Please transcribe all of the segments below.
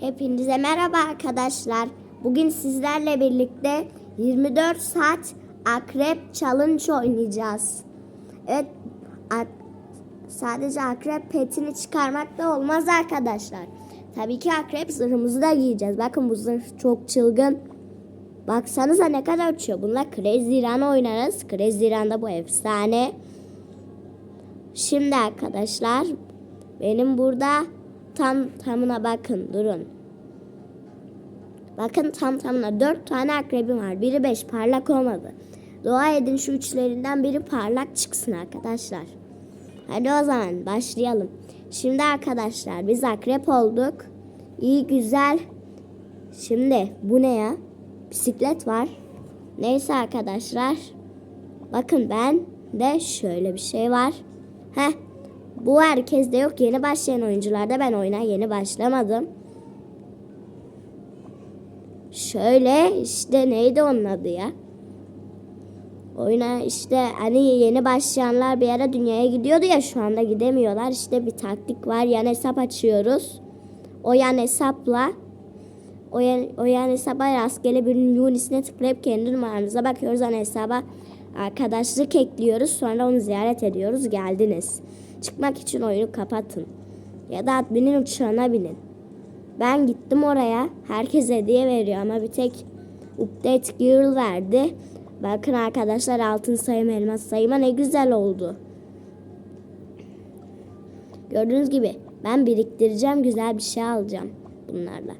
Hepinize merhaba arkadaşlar. Bugün sizlerle birlikte 24 saat akrep challenge oynayacağız. Evet, ak- sadece akrep petini çıkarmak da olmaz arkadaşlar. Tabii ki akrep zırhımızı da giyeceğiz. Bakın bu zırh çok çılgın. Baksanıza ne kadar uçuyor. Bununla Crazy Run oynarız. Crazy Run'da bu efsane. Şimdi arkadaşlar benim burada tam tamına bakın durun. Bakın tam tamına dört tane akrebim var. Biri beş parlak olmadı. Dua edin şu üçlerinden biri parlak çıksın arkadaşlar. Hadi o zaman başlayalım. Şimdi arkadaşlar biz akrep olduk. İyi güzel. Şimdi bu ne ya? Bisiklet var. Neyse arkadaşlar. Bakın ben de şöyle bir şey var. Heh. Bu herkeste yok. Yeni başlayan oyuncularda ben oyuna yeni başlamadım. Şöyle işte neydi onun adı ya? Oyuna işte hani yeni başlayanlar bir ara dünyaya gidiyordu ya şu anda gidemiyorlar. İşte bir taktik var. Yan hesap açıyoruz. O yan hesapla o yan, o yan hesaba rastgele birinin unisine tıklayıp kendi numaramıza bakıyoruz. Yan hesaba arkadaşlık ekliyoruz. Sonra onu ziyaret ediyoruz. Geldiniz. Çıkmak için oyunu kapatın. Ya da adminin uçağına binin. Ben gittim oraya. Herkes hediye veriyor ama bir tek update girl verdi. Bakın arkadaşlar altın sayım elmas sayıma ne güzel oldu. Gördüğünüz gibi ben biriktireceğim güzel bir şey alacağım bunlarla.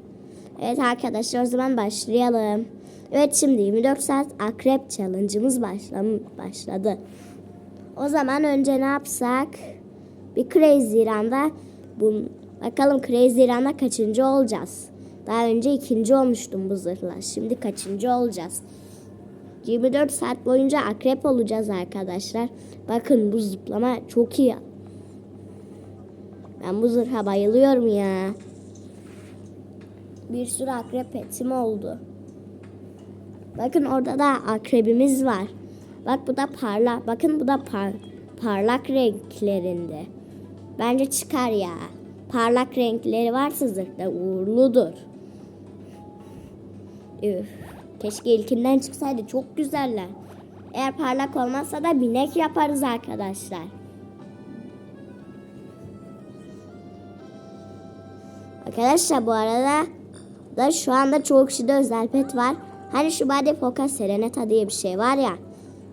Evet arkadaşlar o zaman başlayalım. Evet şimdi 24 saat akrep challenge'ımız başladı. O zaman önce ne yapsak? Bir Crazy Run'da bu, bakalım Crazy Run'da kaçıncı olacağız? Daha önce ikinci olmuştum bu zırhla. Şimdi kaçıncı olacağız? 24 saat boyunca akrep olacağız arkadaşlar. Bakın bu zıplama çok iyi. Ben bu zırha bayılıyorum ya. Bir sürü akrep petim oldu. Bakın orada da akrebimiz var. Bak bu da parlak. Bakın bu da par parlak renklerinde. Bence çıkar ya. Parlak renkleri varsa zırhta uğurludur. Üf. Keşke ilkinden çıksaydı. Çok güzeller. Eğer parlak olmazsa da binek yaparız arkadaşlar. Arkadaşlar bu arada da şu anda çok kişide özel pet var. Hani şu Body Focus Serenata diye bir şey var ya.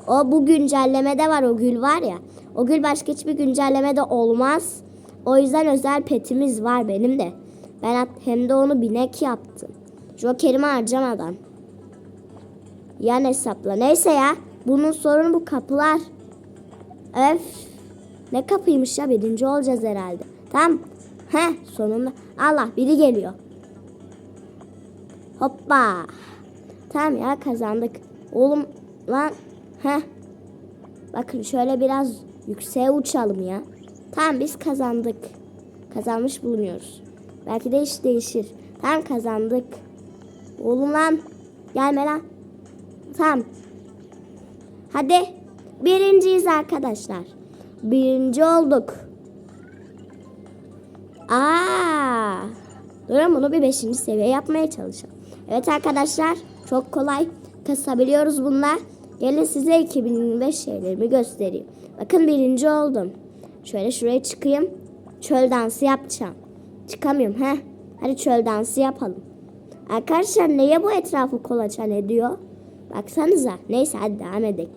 O bu güncellemede var o gül var ya. O gül başka hiçbir güncellemede olmaz. O yüzden özel petimiz var benim de. Ben hem de onu binek yaptım. Joker'imi harcamadan. Yan hesapla. Neyse ya. Bunun sorunu bu kapılar. Öf. Ne kapıymış ya? Birinci olacağız herhalde. Tamam. He sonunda. Allah biri geliyor. Hoppa. Tamam ya kazandık. Oğlum lan. He. Bakın şöyle biraz yükseğe uçalım ya. Tamam biz kazandık. Kazanmış bulunuyoruz. Belki de iş değişir. Tamam kazandık. Oğlum lan. Gelme lan. Tamam. Hadi. Birinciyiz arkadaşlar. Birinci olduk. Aa. Durun bunu bir beşinci seviye yapmaya çalışalım. Evet arkadaşlar çok kolay kasabiliyoruz bunlar. Gelin size 2025 şeylerimi göstereyim. Bakın birinci oldum. Şöyle şuraya çıkayım. Çöl dansı yapacağım. Çıkamıyorum he. Hadi çöl dansı yapalım. Arkadaşlar neye bu etrafı kolaçan ediyor? Baksanıza. Neyse hadi devam edelim.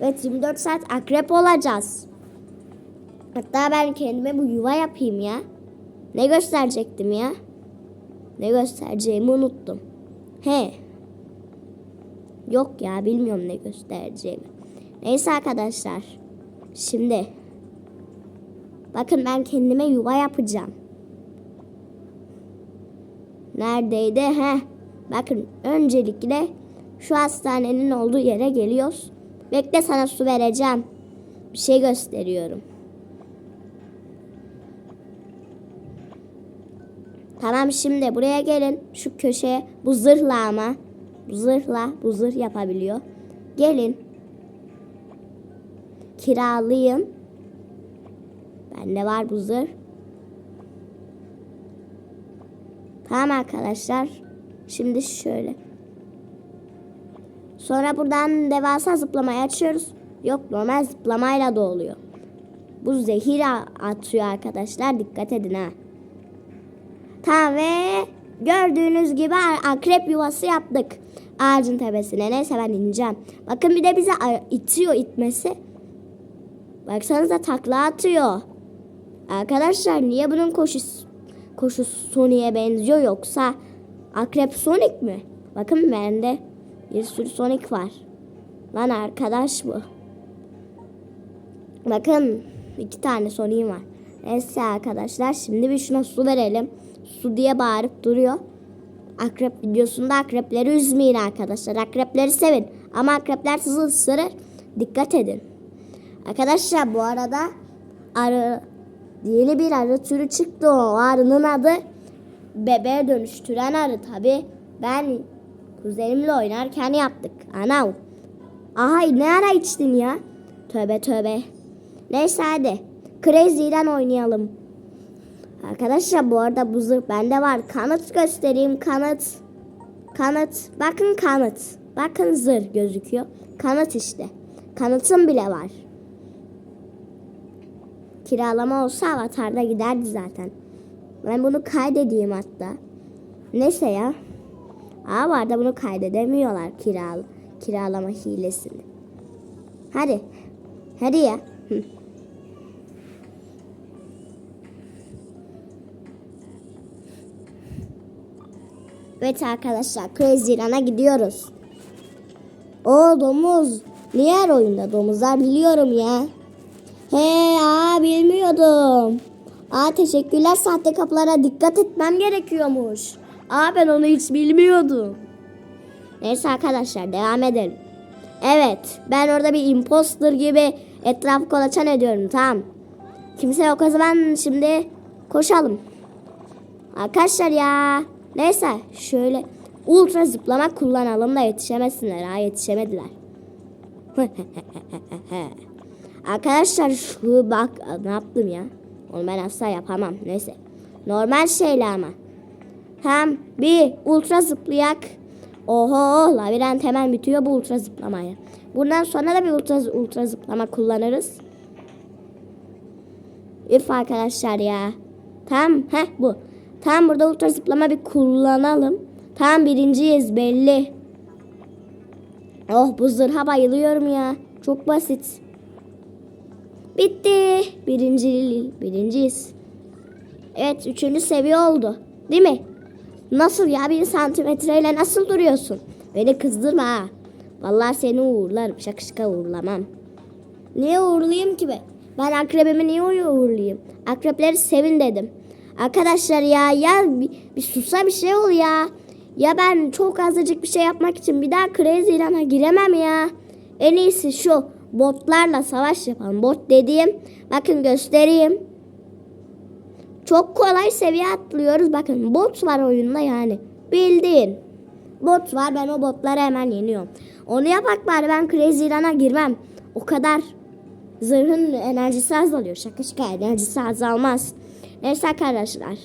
Evet 24 saat akrep olacağız. Hatta ben kendime bu yuva yapayım ya. Ne gösterecektim ya? Ne göstereceğimi unuttum. He. Yok ya bilmiyorum ne göstereceğimi. Neyse arkadaşlar. Şimdi. Bakın ben kendime yuva yapacağım. Neredeydi? He. Bakın öncelikle şu hastanenin olduğu yere geliyoruz. Bekle sana su vereceğim. Bir şey gösteriyorum. Tamam şimdi buraya gelin. Şu köşeye bu zırhla ama. Zırhla bu zırh yapabiliyor. Gelin. Kiralayın. Bende var bu zırh. Tamam arkadaşlar. Şimdi şöyle. Sonra buradan devasa zıplamayı açıyoruz. Yok normal zıplamayla da oluyor. Bu zehir atıyor arkadaşlar. Dikkat edin ha. Tamam ve gördüğünüz gibi akrep yuvası yaptık. Ağacın tepesine. Neyse ben ineceğim. Bakın bir de bize itiyor itmesi. Baksanıza takla atıyor. Arkadaşlar niye bunun koşusu, koşusu Sonic'e benziyor yoksa akrep Sonic mi? Bakın bende bir sürü Sonic var. Lan arkadaş bu. Bakın iki tane Sonic'im var. Neyse arkadaşlar şimdi bir şuna su verelim. Su diye bağırıp duruyor. Akrep videosunda akrepleri üzmeyin arkadaşlar. Akrepleri sevin. Ama akrepler sizi ısırır. Dikkat edin. Arkadaşlar bu arada arı yeni bir arı türü çıktı. O arının adı bebeğe dönüştüren arı tabi. Ben kuzenimle oynarken yaptık. Anam. Aha ne ara içtin ya? Tövbe tövbe. Neyse hadi. Crazy'den oynayalım. Arkadaşlar bu arada bu zırh bende var. Kanıt göstereyim kanıt. Kanıt. Bakın kanıt. Bakın zırh gözüküyor. Kanıt işte. Kanıtım bile var. Kiralama olsa avatarda giderdi zaten. Ben bunu kaydedeyim hatta. Neyse ya. Aa bu arada bunu kaydedemiyorlar kiral kiralama hilesini. Hadi. Hadi ya. Evet arkadaşlar Crazy Run'a gidiyoruz. O domuz. Niye her oyunda domuzlar biliyorum ya. He aa bilmiyordum. Aa teşekkürler sahte kapılara dikkat etmem gerekiyormuş. Aa ben onu hiç bilmiyordum. Neyse arkadaşlar devam edelim. Evet ben orada bir imposter gibi etrafı kolaçan ediyorum tamam. Kimse yok o zaman şimdi koşalım. Arkadaşlar ya. Neyse şöyle ultra zıplama kullanalım da yetişemesinler. Ha yetişemediler. Arkadaşlar şu bak ne yaptım ya. Onu ben asla yapamam. Neyse. Normal şeyle ama. Hem bir ultra zıplayak. Oho labirent hemen bitiyor bu ultra zıplamaya. Bundan sonra da bir ultra, ultra zıplama kullanırız. Üf arkadaşlar ya. Tamam heh bu. Tamam burada ultra zıplama bir kullanalım. Tamam birinciyiz belli. Oh bu zırha bayılıyorum ya. Çok basit. Bitti. Birinci, birinciyiz. Evet üçüncü seviye oldu. Değil mi? Nasıl ya bir santimetreyle nasıl duruyorsun? Beni kızdırma ha. Vallahi seni uğurlarım. Şaka şaka uğurlamam. Niye uğurlayayım ki ben? Ben akrebimi niye uğurlayayım? Akrepleri sevin dedim. Arkadaşlar ya ya bir, bir susa bir şey ol ya. Ya ben çok azıcık bir şey yapmak için bir daha Crazy Run'a giremem ya. En iyisi şu botlarla savaş yapalım. Bot dediğim bakın göstereyim. Çok kolay seviye atlıyoruz. Bakın bot var oyunda yani. Bildiğin. Bot var ben o botları hemen yeniyorum. Onu yapak bari ben Crazy Run'a girmem. O kadar zırhın enerjisi azalıyor. Şaka şaka enerjisi azalmaz. Neyse arkadaşlar.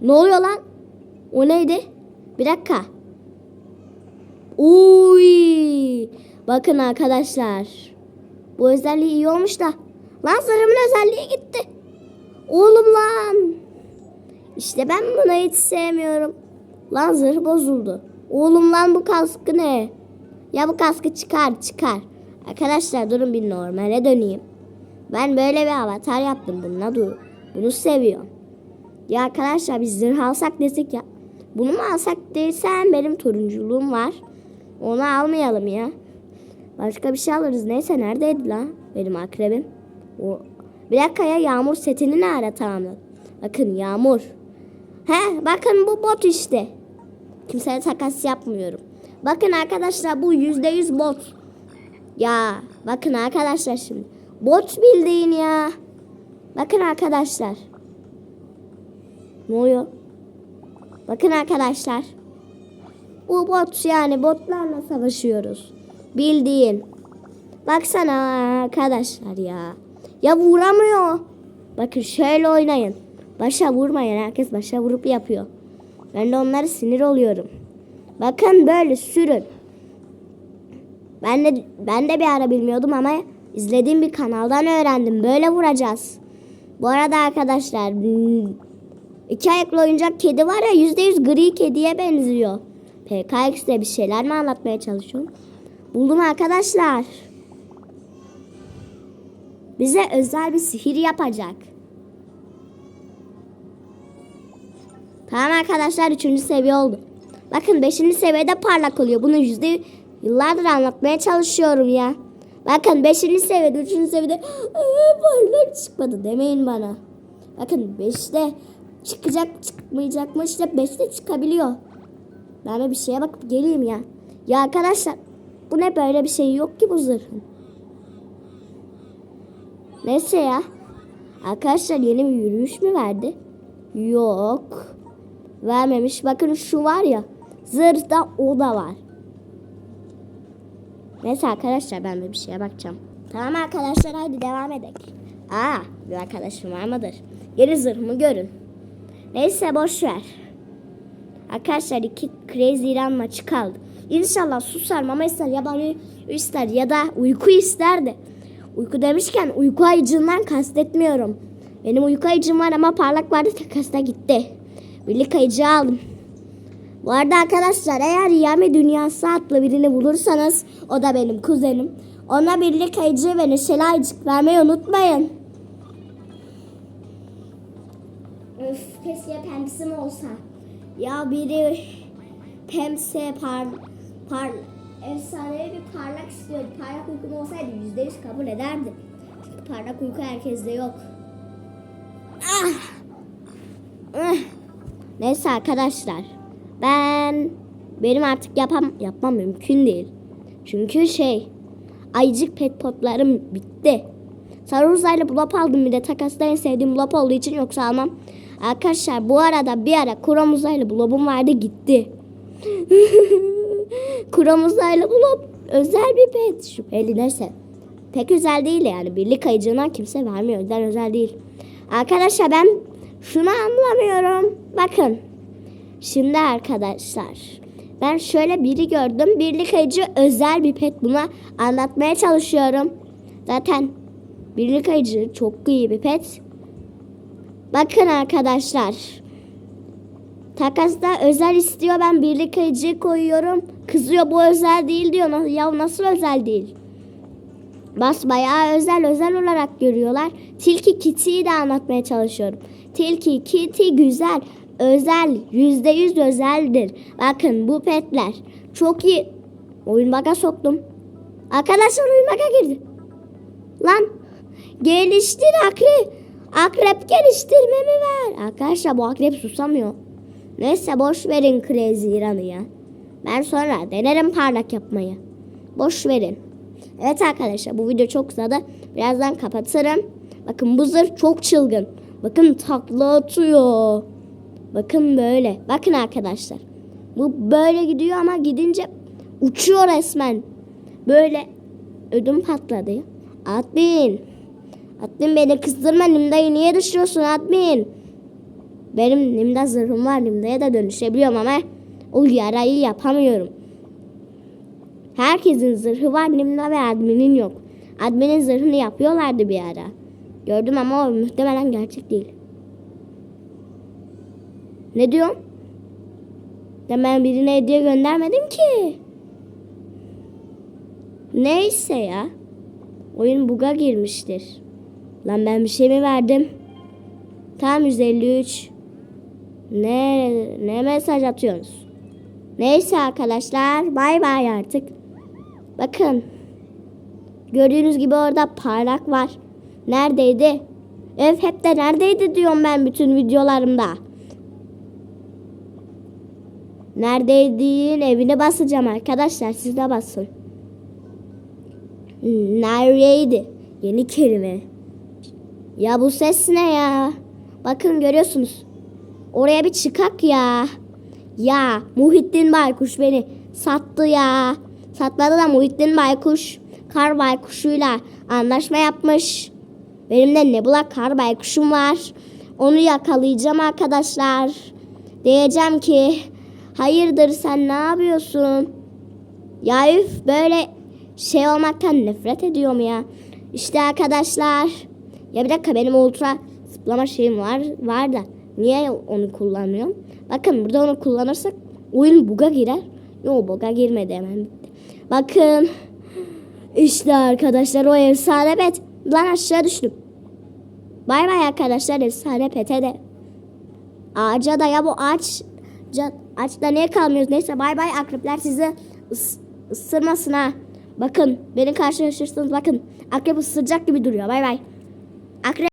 Ne oluyor lan? O neydi? Bir dakika. Uy! Bakın arkadaşlar. Bu özelliği iyi olmuş da. Lan zırhımın özelliği gitti. Oğlum lan. İşte ben bunu hiç sevmiyorum. Lan zırh bozuldu. Oğlum lan bu kaskı ne? Ya bu kaskı çıkar çıkar. Arkadaşlar durun bir normale döneyim. Ben böyle bir avatar yaptım. Bununla dur. Bunu seviyorum. Ya arkadaşlar biz zırh alsak desek ya. Bunu mu alsak desem benim turunculuğum var. Onu almayalım ya. Başka bir şey alırız. Neyse neredeydi lan benim akrebim? O. Bir dakika ya yağmur setini ne ara tamamladım? Bakın yağmur. He bakın bu bot işte. Kimseye takas yapmıyorum. Bakın arkadaşlar bu yüzde yüz bot. Ya bakın arkadaşlar şimdi. Bot bildiğin ya. Bakın arkadaşlar. Ne oluyor? Bakın arkadaşlar. Bu bot yani botlarla savaşıyoruz. Bildiğin. Baksana arkadaşlar ya. Ya vuramıyor. Bakın şöyle oynayın. Başa vurmayın. Herkes başa vurup yapıyor. Ben de onlara sinir oluyorum. Bakın böyle sürün. Ben de ben de bir ara bilmiyordum ama izlediğim bir kanaldan öğrendim. Böyle vuracağız. Bu arada arkadaşlar hmm, iki ayaklı oyuncak kedi var ya yüzde yüz gri kediye benziyor. PKX'de bir şeyler mi anlatmaya çalışıyorum? Buldum arkadaşlar. Bize özel bir sihir yapacak. Tamam arkadaşlar üçüncü seviye oldu. Bakın beşinci seviyede parlak oluyor. Bunu yüzde yıllardır anlatmaya çalışıyorum ya. Bakın beşinci seviyede, üçüncü seviyede "Aa, parlak çıkmadı demeyin bana. Bakın beşte çıkacak çıkmayacak mı işte beşte çıkabiliyor. Ben bir şeye bakıp geleyim ya. Ya arkadaşlar bu ne böyle bir şey yok ki bu zırhın. Neyse ya. Arkadaşlar yeni bir yürüyüş mü verdi? Yok. Vermemiş. Bakın şu var ya. Zırhta o da var. Neyse arkadaşlar ben de bir şeye bakacağım. Tamam arkadaşlar hadi devam edelim. Aa bir arkadaşım var mıdır? Yeni zırhımı görün. Neyse boş ver. Arkadaşlar iki Crazy İran maçı kaldı. İnşallah susar mama ister yabanı ister ya da uyku ister de. Uyku demişken uyku ayıcığından kastetmiyorum. Benim uyku ayıcığım var ama parlak vardı takasına gitti. Birlik ayıcığı aldım. Bu arada arkadaşlar eğer Yami Dünyası adlı birini bulursanız o da benim kuzenim. Ona birlik ayıcığı ve neşeli ayıcık vermeyi unutmayın. Öf keşke pemsim olsa. Ya biri pemse par par efsanevi bir parlak istiyordu. Parlak uykum olsaydı yüzde yüz kabul ederdim. Çünkü parlak uyku herkeste yok. Ah! Ah! Neyse arkadaşlar. Ben benim artık yapam yapmam mümkün değil. Çünkü şey ayıcık pet potlarım bitti. Sarı uzaylı blop aldım bir de takasta en sevdiğim blop olduğu için yoksa almam. Arkadaşlar bu arada bir ara krom uzaylı blobum vardı gitti. krom uzaylı blop özel bir pet şüpheli neyse. Pek özel değil yani birlik ayıcığına kimse vermiyor yüzden özel değil. Arkadaşlar ben şunu anlamıyorum. Bakın. Şimdi arkadaşlar ben şöyle biri gördüm. Birlik ayıcı özel bir pet buna anlatmaya çalışıyorum. Zaten birlik ayıcı çok iyi bir pet. Bakın arkadaşlar. Takasta özel istiyor ben birlik ayıcı koyuyorum. Kızıyor bu özel değil diyor. Ya nasıl özel değil? Basbayağı özel özel olarak görüyorlar. Tilki Kitty'yi de anlatmaya çalışıyorum. Tilki Kitty güzel, özel, yüzde yüz özeldir. Bakın bu petler çok iyi. Oyun baga soktum. Arkadaşlar oyun baga girdi. Lan geliştir akrep. Akrep geliştirmemi ver. Arkadaşlar bu akrep susamıyor. Neyse boş verin Crazy İran'ı ya. Ben sonra denerim parlak yapmayı. Boş verin. Evet arkadaşlar bu video çok uzadı. Birazdan kapatırım. Bakın bu zırh çok çılgın. Bakın takla atıyor. Bakın böyle. Bakın arkadaşlar. Bu böyle gidiyor ama gidince uçuyor resmen. Böyle ödüm patladı. Admin. Admin beni kızdırma Nimda'yı niye düşürüyorsun Admin? Benim Nimda zırhım var. Nimda'ya da dönüşebiliyorum ama o yarayı yapamıyorum. Herkesin zırhı var. Nimda ve adminin yok. Adminin zırhını yapıyorlardı bir ara. Gördüm ama o muhtemelen gerçek değil. Ne diyorsun? Ya ben birine hediye göndermedim ki. Neyse ya. Oyun buga girmiştir. Lan ben bir şey mi verdim? Tam 153. Ne ne mesaj atıyorsunuz? Neyse arkadaşlar bay bay artık. Bakın. Gördüğünüz gibi orada parlak var. Neredeydi? Ev hep de neredeydi diyorum ben bütün videolarımda. Neredeydin evine basacağım arkadaşlar siz de basın. Neredeydi? Yeni kelime. Ya bu ses ne ya? Bakın görüyorsunuz. Oraya bir çıkak ya. Ya Muhittin Baykuş beni sattı ya. Satmadı da Muhittin Baykuş kar baykuşuyla anlaşma yapmış. Benim de Nebula kar baykuşum var. onu yakalayacağım arkadaşlar. Diyeceğim ki hayırdır sen ne yapıyorsun? Ya üf böyle şey olmaktan nefret ediyorum ya. İşte arkadaşlar. Ya bir dakika benim ultra zıplama şeyim var var da niye onu kullanmıyorum? Bakın burada onu kullanırsak oyun buga girer. Yok buga girmedi hemen. Bakın. İşte arkadaşlar o efsane pet. Lan aşağı düştüm. Bay bay arkadaşlar efsane pete de. Ağaca da ya bu ağaç ca- ağaçta niye kalmıyoruz? Neyse bay bay akrepler sizi ıs- ısırmasın ha. Bakın beni karşılaşırsınız bakın. Akrep ısıracak gibi duruyor. Bay bay. Akrep